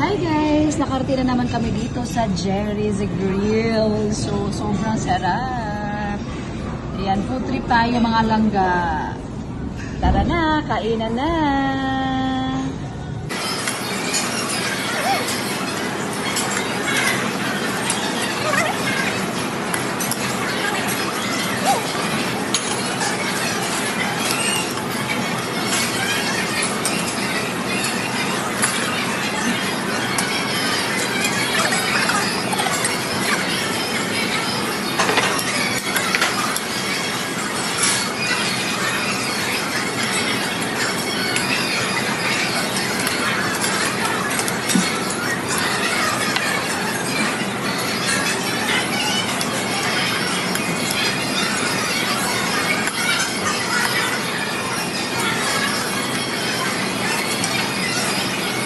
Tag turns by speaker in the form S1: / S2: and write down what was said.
S1: Hi guys! Nakarating na naman kami dito sa Jerry's Grill. So, sobrang sarap. Ayan, food trip tayo mga langga. Tara na, kainan na!